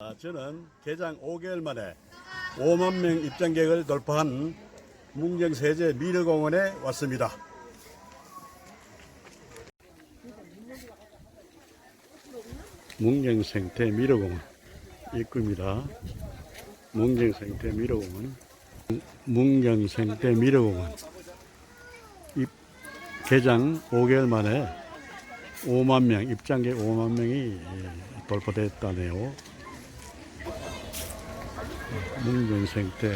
아, 저는 개장 5개월 만에 5만 명 입장객을 돌파한 문경세제 미르공원에 왔습니다. 문경생태 미르공원 입구입니다. 문경생태 미르공원 문경생태 미르공원 입, 개장 5개월 만에 5만 명 입장객 5만 명이 예, 돌파됐다네요. 문경생태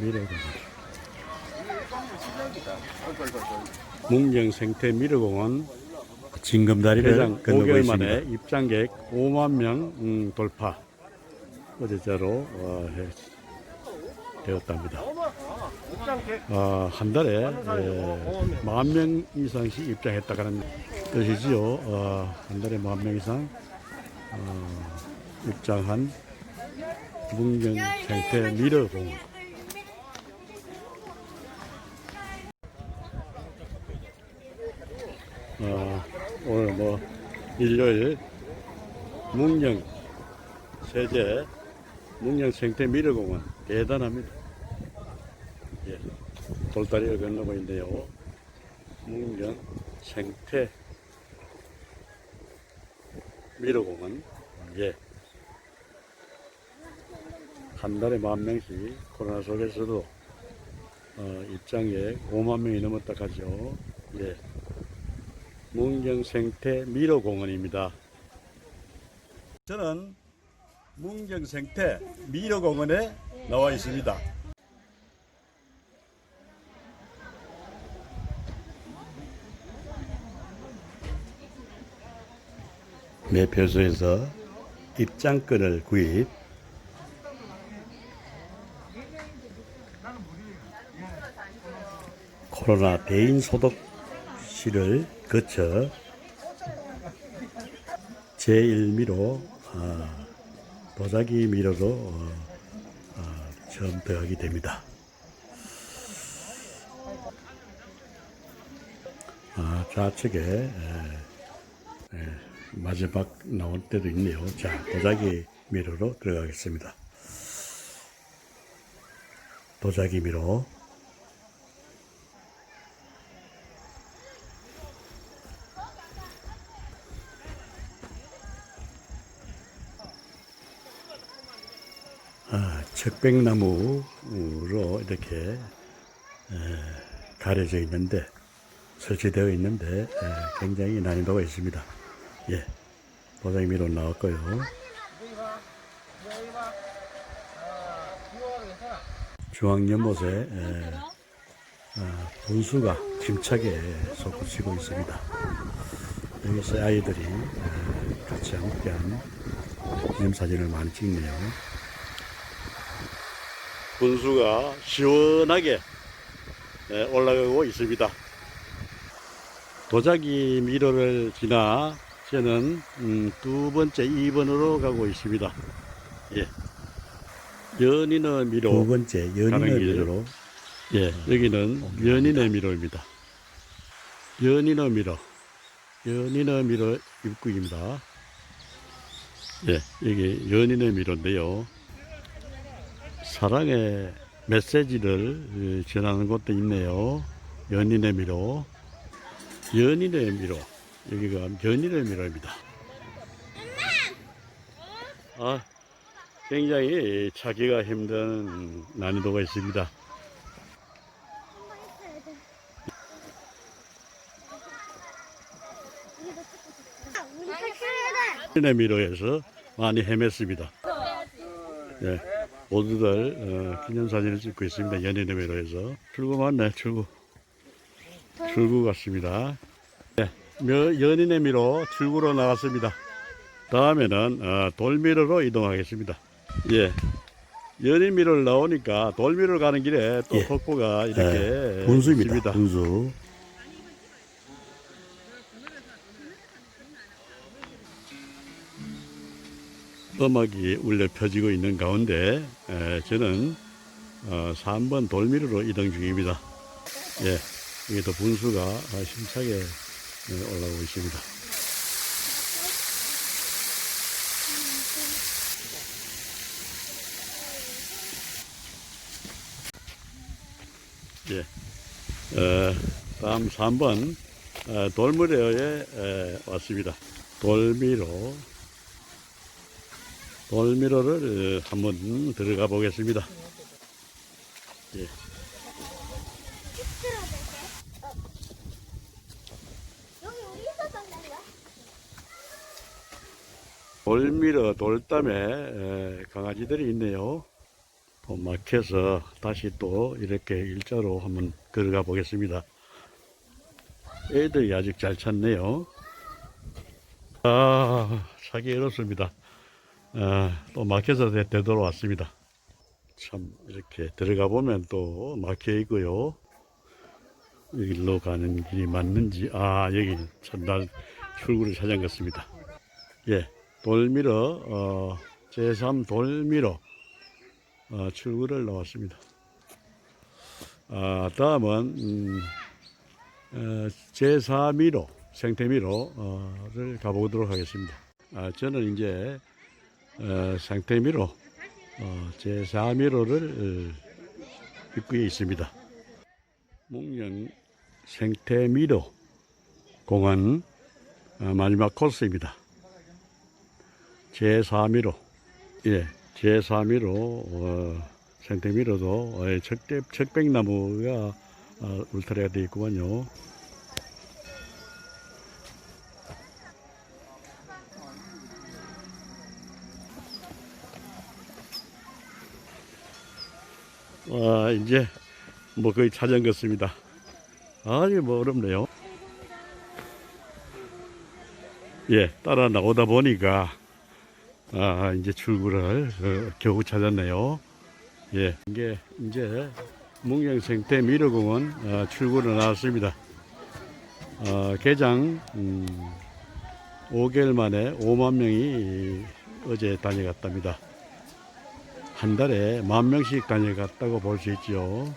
미래공원 문경생태 미래공원 징검다리를 개장 건너고 5개월 있습니다. 만에 입장객 5만 명 음, 돌파 어제자로 어, 해- 되었답니다. 어, 한 달에 만명 이상씩 입장했다는 뜻이지요. 어, 한 달에 만 명 이상 어, 입장한 문경 생태 미러공원. 어, 오늘 뭐 일요일 문경 세제 문경 생태 미러공원 대단합니다. 예, 돌다리를 건너고 있는데요. 문경 생태 미러공원 예. 한 달에 만 명씩 코로나 속에서도 어, 입장객 5만 명이 넘었다 하죠. 예. 문경 생태 미러공원입니다. 저는 문경 생태 미러공원에 나와 있습니다. 매표소에서 입장권을 구입 코로나 대인 소독실을 거쳐 제1미로 아, 도자기 미로로 어, 아, 처음 들어가게 됩니다. 아, 좌측에 에, 에, 마지막 나올 때도 있네요. 자, 도자기 미로로 들어가겠습니다. 도자기 미로. 아, 척백나무로 이렇게 에, 가려져 있는데 설치되어 있는데 에, 굉장히 난이도가 있습니다. 예, 도장이 미로 나왔고요. 중앙연못에 에, 아, 분수가 힘차게 솟구치고 있습니다. 여기서 아이들이 에, 같이 함께한 기념사진을 많이 찍네요. 분수가 시원하게 예, 올라가고 있습니다. 도자기 미로를 지나 저는 음, 두 번째 2번으로 가고 있습니다. 예. 연인의 미로 두 번째 연인의 길. 미로로 예, 여기는 연인의 미로입니다. 연인의 미로, 연인의 미로 입구입니다. 예, 여기 연인의 미로인데요. 사랑의 메시지를 어, 전하는 곳도 있네요. 연인의 미로, 연인의 미로, 여기가 연인의 미로입니다. 아, 굉장히 찾기가 힘든 난이도가 있습니다. 연인의 미로에서 많이 헤맸습니다. 예, 모두들 어, 기념사진을 찍고 있습니다. 연인의 미로에서 출구 맞네, 출구. 출구 같습니다. 예, 며- 연인의 미로 출구로 나왔습니다. 다음에는 어, 돌미로로 이동하겠습니다. 예. 연인 미로를 나오니까 돌미로 가는 길에 또 예. 폭포가 이렇게 예, 분수입니다. 있습니다. 분수. 음악이 울려 펴지고 있는 가운데 저는 어, 3번 돌미루로 이동 중입니다. 예, 여기도 분수가 아, 심차게 어, 올라오고 있습니다. 예, 어, 다음 3번 어, 돌무레에 왔습니다. 돌미로 돌미로를 어, 한번 들어가 보겠습니다. 예. 돌미로 돌담에 에, 강아지들이 있네요. 또 막혀서 다시 또 이렇게 일자로 한번 들어가 보겠습니다. 애들이 아직 잘 찾네요. 아, 자기 어렵습니다. 아, 또 막혀서 되- 되돌아왔습니다. 참, 이렇게 들어가 보면 또 막혀 있고요. 여기로 가는 길이 맞는지, 아, 여기 첫날 출구를 찾은 것입니다. 예, 돌미러, 어, 제3 돌미러, 어, 출구를 나왔습니다. 아, 다음은, 음, 어, 제4미로, 생태미로를 가보도록 하겠습니다. 아, 저는 이제, 어, 생태미로, 어, 제4미로를 입구에 있습니다. 목련 생태미로 공원 어, 마지막 코스입니다. 제4미로, 예, 제4미로, 어, 생태미로도 어, 척대, 척백나무가 어, 울타리가 되어 있구만요. 와, 이제 뭐 거의 찾은 것습니다. 아주 뭐 어렵네요. 예, 따라 나오다 보니까 아, 이제 출구를 어, 겨우 찾았네요. 예, 이게 이제 문경생태 미르공원 어, 출구로 나왔습니다. 어, 개장 음, 5개월 만에 5만 명이 어제 다녀갔답니다. 한 달에 만 명씩 다녀갔다고 볼 수 있죠.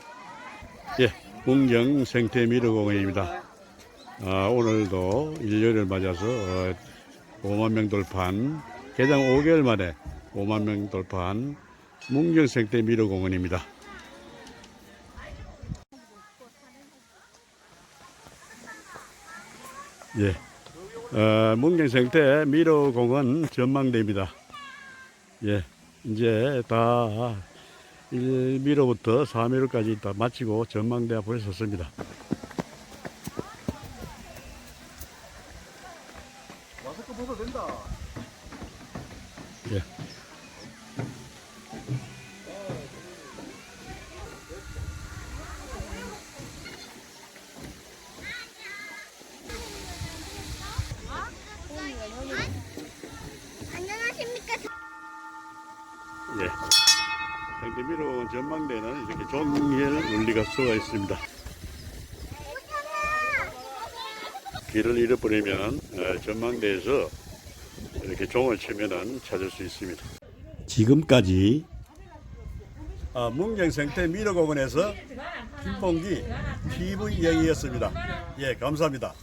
예, 문경 생태 미르공원입니다. 아, 오늘도 일요일을 맞아서 어, 5만 명 돌파한 개장 5개월 만에 5만 명 돌파한 문경 생태 미르공원입니다. 예, 어, 문경 생태 미르공원 전망대입니다. 예, 이제 다 1미로부터 4미로까지 다 마치고 전망대 앞에 섰습니다. 전망대는 이렇게 종일 울리가 수가 있습니다. 길을 잃어버리면 어, 전망대에서 이렇게 종을 치면은 찾을 수 있습니다. 지금까지 아, 문경 생태 미로공원에서 김봉기 TV 여행이었습니다. 예, 감사합니다.